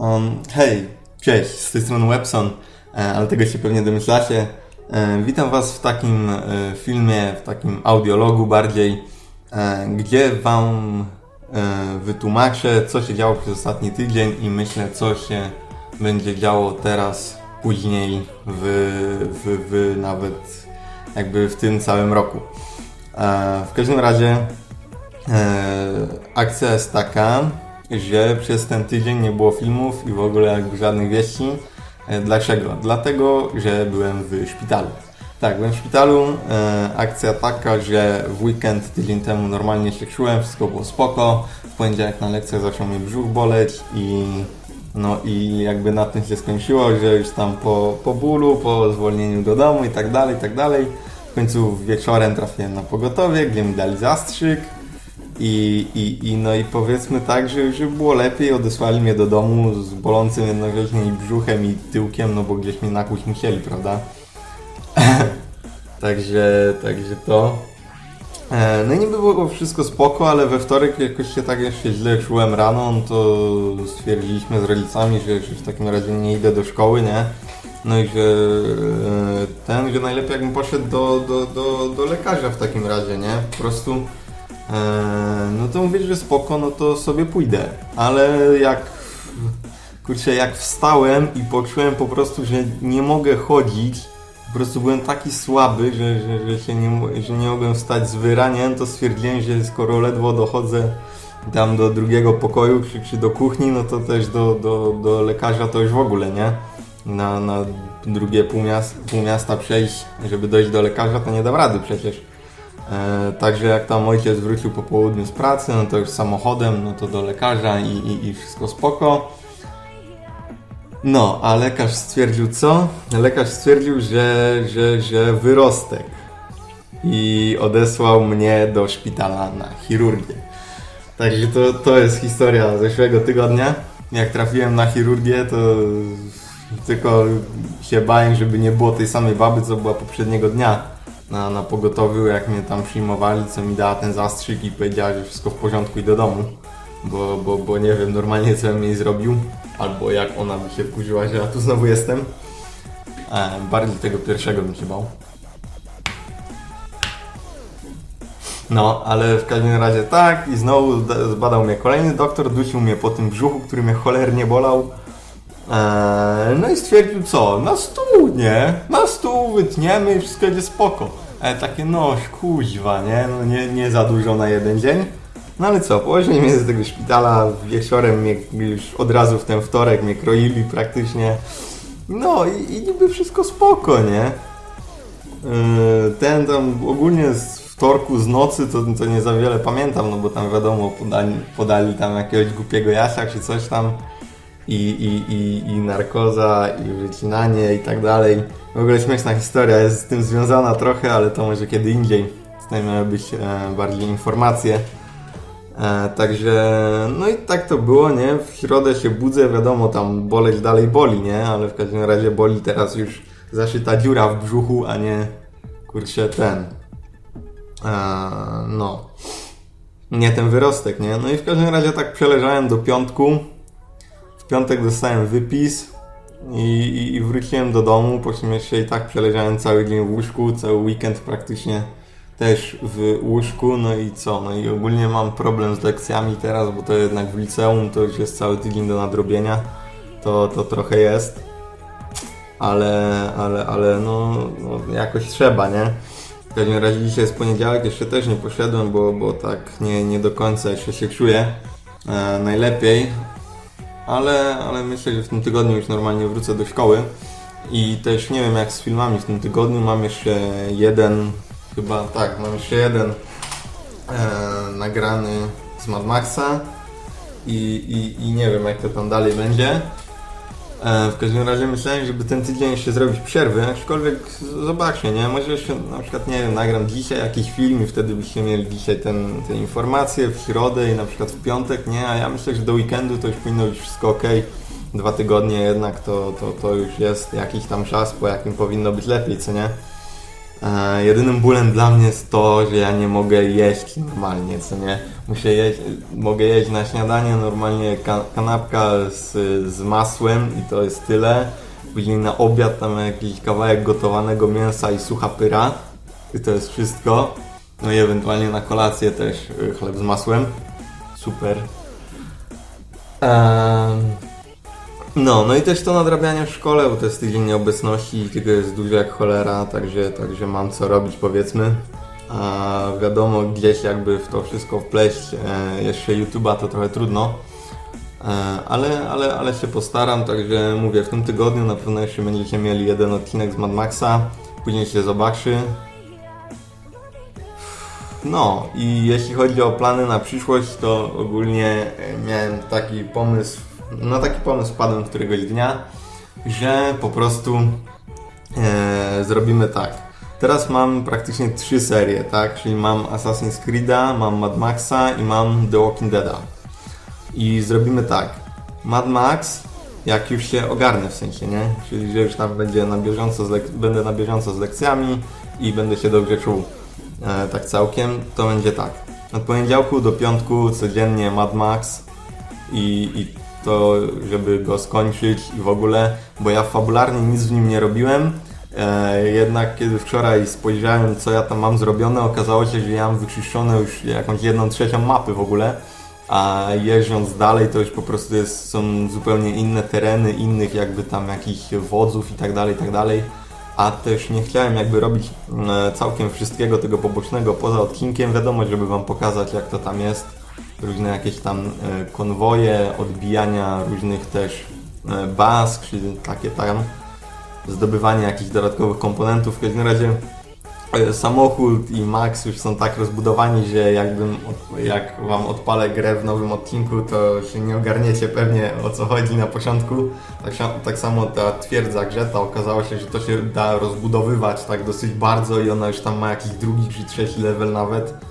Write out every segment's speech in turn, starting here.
Um, hej, cześć, z tej strony Webson, e, ale tego się pewnie domyślacie. E, Witam Was w takim e, filmie, w takim audiologu bardziej, gdzie Wam wytłumaczę, co się działo przez ostatni tydzień i myślę, co się będzie działo teraz, później, w, w, w nawet jakby w tym całym roku. W każdym razie akcja jest taka, że przez ten tydzień nie było filmów i w ogóle jakby żadnych wieści. E, dlaczego? Dlatego, że byłem w szpitalu. Tak, byłem w szpitalu. E, akcja taka, że w weekend tydzień temu normalnie się czułem, wszystko było spoko. W poniedziałek na lekcjach zaczął mnie brzuch boleć i no i jakby na tym się skończyło, że już tam po, po bólu, po zwolnieniu do domu i tak dalej, i tak dalej. W końcu wieczorem trafiłem na pogotowie, gdzie mi dali zastrzyk. I, i, I no i powiedzmy tak, że, że było lepiej, odesłali mnie do domu z bolącym jednocześnie i brzuchem i tyłkiem, no bo gdzieś mnie nakłuć musieli, prawda? także, także to. E, No i niby było wszystko spoko, ale we wtorek jakoś się tak jeszcze źle czułem rano, no to stwierdziliśmy z rodzicami, że, że w takim razie nie idę do szkoły, nie? No i że e, ten, że najlepiej jakbym poszedł do, do, do, do lekarza w takim razie, nie? Po prostu no to mówię, że spoko, no to sobie pójdę. Ale jak, kurczę, jak wstałem i poczułem po prostu, że nie mogę chodzić, po prostu byłem taki słaby, że, że, że się nie, że nie mogłem wstać z wyraniem, to stwierdziłem, że skoro ledwo dochodzę tam do drugiego pokoju czy, czy do kuchni, no to też do, do, do lekarza to już w ogóle, nie? Na, na drugie pół miasta, pół miasta przejść, żeby dojść do lekarza, to nie dam rady przecież. E, także jak tam ojciec wrócił po południu z pracy, no to już samochodem, no to do lekarza i, i, i wszystko spoko. No, a lekarz stwierdził co? Lekarz stwierdził, że, że, że wyrostek. I odesłał mnie do szpitala na chirurgię. Także to, to jest historia zeszłego tygodnia. Jak trafiłem na chirurgię, to tylko się bałem, żeby nie było tej samej baby, co była poprzedniego dnia na, na pogotowiu, jak mnie tam przyjmowali, co mi dała ten zastrzyk i powiedziała, że wszystko w porządku i do domu. Bo, bo, bo nie wiem normalnie, co bym jej zrobił, albo jak ona by się wkurzyła, że ja tu znowu jestem. E, bardziej tego pierwszego bym się bał. No, ale w każdym razie tak i znowu zbadał mnie kolejny doktor, dusił mnie po tym brzuchu, który mnie cholernie bolał. Eee, no i stwierdził co? Na stół, nie? Na stół wytniemy i wszystko będzie spoko. Ale takie no, kuźwa, nie? No nie, nie za dużo na jeden dzień. No ale co, położyli mnie z tego szpitala, wieczorem mnie już od razu w ten wtorek mnie kroili praktycznie. No i, i niby wszystko spoko, nie? Yy, ten tam ogólnie z wtorku z nocy to, to nie za wiele pamiętam, no bo tam wiadomo podali, podali tam jakiegoś głupiego jasia czy coś tam i, i, i, i narkoza i wycinanie i tak dalej. W ogóle śmieszna historia jest z tym związana trochę, ale to może kiedy indziej. Tutaj miały być e, bardziej informacje. E, także, no i tak to było, nie? W środę się budzę, wiadomo, tam boleć dalej boli, nie? Ale w każdym razie boli teraz już zaszyta dziura w brzuchu, a nie, kurczę, ten. E, no. Nie ten wyrostek, nie? No i w każdym razie tak przeleżałem do piątku. Piątek dostałem wypis i, i, i wróciłem do domu, po czym jeszcze i tak przeleżałem cały dzień w łóżku, cały weekend praktycznie też w łóżku, no i co, no i ogólnie mam problem z lekcjami teraz, bo to jednak w liceum to już jest cały tydzień do nadrobienia, to, to trochę jest, ale, ale, ale no, no jakoś trzeba, nie? W każdym razie dzisiaj jest poniedziałek, jeszcze też nie poszedłem, bo, bo tak nie, nie do końca jeszcze się czuję e, najlepiej, ale, ale myślę, że w tym tygodniu już normalnie wrócę do szkoły. I też nie wiem jak z filmami w tym tygodniu, mam jeszcze jeden, chyba tak, mam jeszcze jeden e, nagrany z Mad Maxa i, i, i nie wiem jak to tam dalej będzie. E, w każdym razie myślałem, żeby ten tydzień jeszcze zrobić przerwy, aczkolwiek z- zobaczcie, nie? Może jeszcze na przykład, nie wiem, nagram dzisiaj jakiś film i wtedy byście mieli dzisiaj ten, te informacje w środę i na przykład w piątek, nie? A ja myślę, że do weekendu to już powinno być wszystko ok. Dwa tygodnie jednak to, to, to już jest jakiś tam czas, po jakim powinno być lepiej, co nie? E, jedynym bólem dla mnie jest to, że ja nie mogę jeść normalnie, co nie? Muszę jeść, mogę jeść na śniadanie normalnie ka kanapka z, z masłem i to jest tyle. Później na obiad tam jakiś kawałek gotowanego mięsa i sucha pyra. I to jest wszystko. No i ewentualnie na kolację też y, chleb z masłem. Super. No, no i też to nadrabianie w szkole, bo to jest tydzień nieobecności i tego jest dużo jak cholera, także, także mam co robić powiedzmy. A wiadomo, gdzieś jakby w to wszystko wpleść e, jeszcze YouTube'a to trochę trudno. E, ale, ale, ale się postaram, także mówię, w tym tygodniu na pewno jeszcze będziecie mieli jeden odcinek z Mad Maxa, później się zobaczy. No i jeśli chodzi o plany na przyszłość, to ogólnie e, miałem taki pomysł, na taki pomysł wpadłem któregoś dnia, że po prostu e, zrobimy tak. Teraz mam praktycznie trzy serie, tak? Czyli mam Assassin's Creed'a, mam Mad Maxa i mam The Walking Dead'a. I zrobimy tak. Mad Max, jak już się ogarnę w sensie, nie? Czyli że już tam będzie na bieżąco będę na bieżąco z lekcjami i będę się dobrze czuł e, tak całkiem, to będzie tak. Od poniedziałku do piątku codziennie Mad Max i, i to, żeby go skończyć i w ogóle, bo ja fabularnie nic w nim nie robiłem. E, jednak kiedy wczoraj spojrzałem, co ja tam mam zrobione, okazało się, że ja mam wyczyszczone już jakąś jedną trzecią mapy w ogóle. A jeżdżąc dalej, to już po prostu jest, są zupełnie inne tereny, innych jakby tam jakichś wodzów i tak dalej, i tak dalej. A też nie chciałem jakby robić e, całkiem wszystkiego tego pobocznego poza odcinkiem. Wiadomo, żeby wam pokazać jak to tam jest. Różne jakieś tam e, konwoje, odbijania różnych też e, baz, czy takie tam zdobywanie jakichś dodatkowych komponentów. W każdym razie e, samochód i Max już są tak rozbudowani, że jakbym, jak wam odpalę grę w nowym odcinku, to się nie ogarniecie pewnie o co chodzi na początku. Tak, tak samo ta twierdza Grzeta, okazało się, że to się da rozbudowywać tak dosyć bardzo i ona już tam ma jakiś drugi czy trzeci level nawet.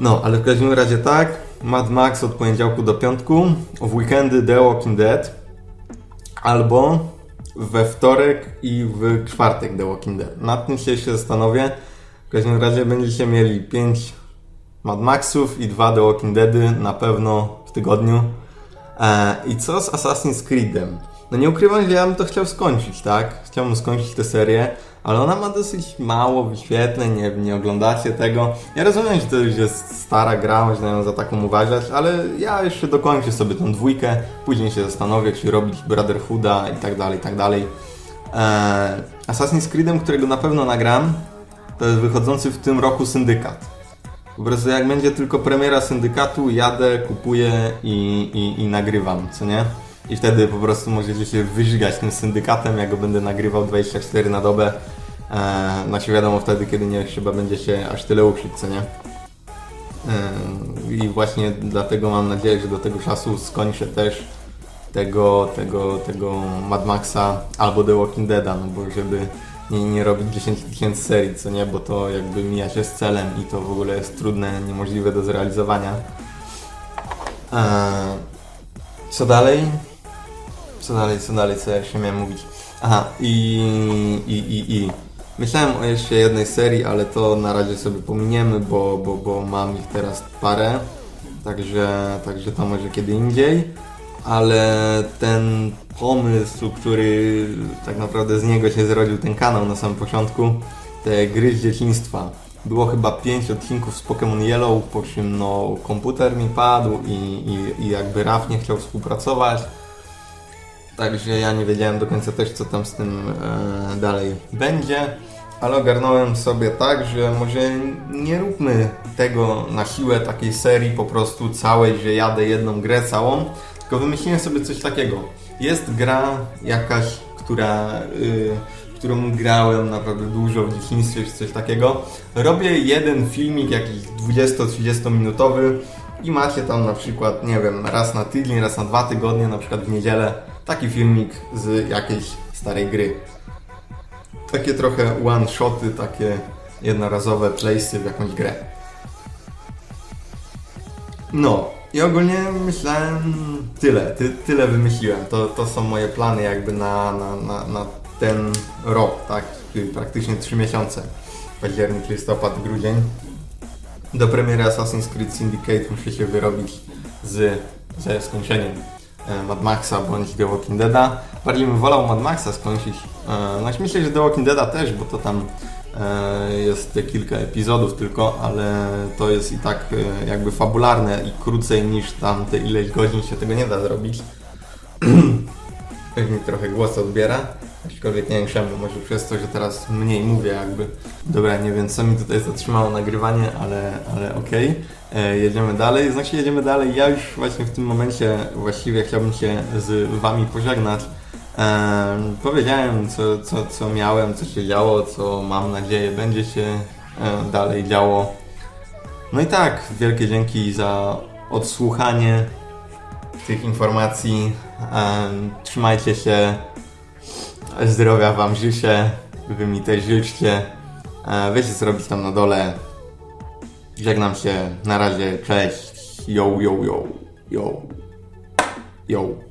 No, ale w każdym razie tak, Mad Max od poniedziałku do piątku, w weekendy The Walking Dead, albo we wtorek i w czwartek The Walking Dead. Nad tym się jeszcze zastanowię. W każdym razie będziecie mieli 5 Mad Maxów i 2 The Walking Deady na pewno w tygodniu. E, I co z Assassin's Creedem? No nie ukrywam, że ja bym to chciał skończyć, tak? Chciałbym skończyć tę serię, ale ona ma dosyć mało wyświetleń, nie, nie oglądacie tego. Ja rozumiem, że to już jest stara gra, można ją za taką uważać, ale ja jeszcze dokończę sobie tą dwójkę, później się zastanowię, czy robić Brotherhooda i tak dalej, i tak dalej. Eee, Assassin's Creedem, którego na pewno nagram, to jest wychodzący w tym roku Syndykat. Po prostu jak będzie tylko premiera syndykatu, jadę, kupuję i, i, i nagrywam, co nie? I wtedy po prostu możecie się wyżygać tym syndykatem, ja go będę nagrywał 24 na dobę. Eee, znaczy wiadomo wtedy, kiedy nie trzeba będzie się aż tyle uczyć, co nie? Eee, I właśnie dlatego mam nadzieję, że do tego czasu skończę też tego, tego, tego Mad Maxa albo The Walking Deada, no bo żeby nie, nie robić 10 tysięcy serii, co nie, bo to jakby mija się z celem i to w ogóle jest trudne, niemożliwe do zrealizowania. Eee, co dalej? Co dalej, co dalej, co ja jeszcze miałem mówić? Aha, i, i, i, i. Myślałem o jeszcze jednej serii, ale to na razie sobie pominiemy, bo, bo, bo mam ich teraz parę, także, także to może kiedy indziej. Ale ten pomysł, który tak naprawdę z niego się zrodził ten kanał na samym początku, te gry z dzieciństwa. Było chyba 5 odcinków z Pokémon Yellow, po czym no, komputer mi padł i, i, i jakby Raf nie chciał współpracować. Także ja nie wiedziałem do końca też, co tam z tym e, dalej będzie. Ale ogarnąłem sobie tak, że może nie róbmy tego na siłę takiej serii po prostu całej, że jadę jedną grę całą, tylko wymyśliłem sobie coś takiego. Jest gra jakaś, która, y, którą grałem naprawdę dużo w dzieciństwie czy coś takiego. Robię jeden filmik jakiś 20-30 minutowy i macie tam na przykład, nie wiem, raz na tydzień, raz na dwa tygodnie, na przykład w niedzielę, taki filmik z jakiejś starej gry. Takie trochę one-shoty, takie jednorazowe playsy w jakąś grę. No, i ogólnie myślałem tyle, ty, tyle wymyśliłem. To, to są moje plany jakby na, na, na, na ten rok, tak? Czyli praktycznie 3 miesiące. Październik, listopad, grudzień. Do premiery Assassin's Creed Syndicate muszę się wyrobić z, ze skończeniem Mad Maxa bądź The Walking Deada. Bardziej bym wolał Mad Maxa skończyć. E, Znaczy myślę, że The Walking Deada też, bo to tam e, jest kilka epizodów tylko, ale to jest i tak e, jakby fabularne i krócej niż tam te ileś godzin się tego nie da zrobić. Ktoś mi trochę głos odbiera, aczkolwiek nie wiem może przez to, że teraz mniej mówię jakby. Dobra, nie wiem co mi tutaj zatrzymało nagrywanie, ale, ale okej. E, Jedziemy dalej, znaczy jedziemy dalej. Ja już właśnie w tym momencie właściwie chciałbym się z Wami pożegnać. E, powiedziałem co, co, co miałem, co się działo, co mam nadzieję będzie się e, dalej działo. No i tak, wielkie dzięki za odsłuchanie tych informacji. Em, trzymajcie się. Zdrowia Wam życzę. Wy mi też życzcie. E, co robić tam na dole. Żegnam się. Na razie. Cześć. Yo, yo, yo. Yo. Yo.